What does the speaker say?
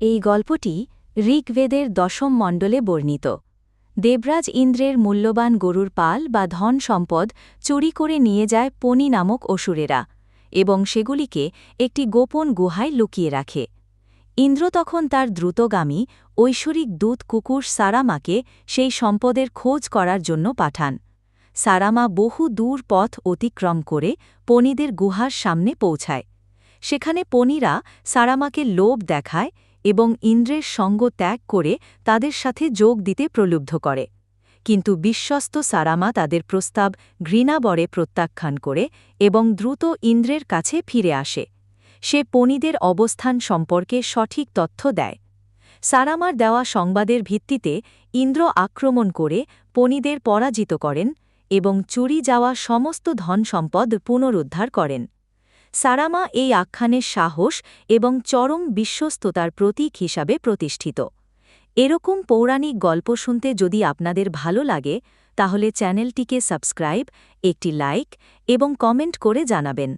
এই গল্পটি ঋগ্বেদের দশম মণ্ডলে বর্ণিত। দেবরাজ ইন্দ্রের মূল্যবান গরুর পাল বা ধন সম্পদ চুরি করে নিয়ে যায় পনি নামক অসুরেরা এবং সেগুলিকে একটি গোপন গুহায় লুকিয়ে রাখে। ইন্দ্র তখন তার দ্রুতগামী, ঐশ্বরিক দূত কুকুর সারামাকে সেই সম্পদের খোঁজ করার জন্য পাঠান। সারামা বহু দূর পথ অতিক্রম করে পনিদের গুহার সামনে পৌঁছায়। সেখানে পনিরা সারামাকে লোভ দেখায় এবং ইন্দ্রের সঙ্গ ত্যাগ করে তাদের সাথে যোগ দিতে প্রলুব্ধ করে। কিন্তু বিশ্বস্ত সারামা তাদের প্রস্তাব ঘৃণাবরে প্রত্যাখ্যান করে এবং দ্রুত ইন্দ্রের কাছে ফিরে আসে। সে পনিদের অবস্থান সম্পর্কে সঠিক তথ্য দেয়। সারামার দেওয়া সংবাদের ভিত্তিতে ইন্দ্র আক্রমণ করে পনিদের পরাজিত করেন এবং চুরি যাওয়া সমস্ত ধন সম্পদ পুনরুদ্ধার করেন। সারামা এই আখ্যানের সাহস এবং চরম বিশ্বস্ততার প্রতীক হিসাবে প্রতিষ্ঠিত। এরকম পৌরাণিক গল্প শুনতে যদি আপনাদের ভালো লাগে, তাহলে চ্যানেলটিকে সাবস্ক্রাইব, একটি লাইক এবং কমেন্ট করে জানাবেন।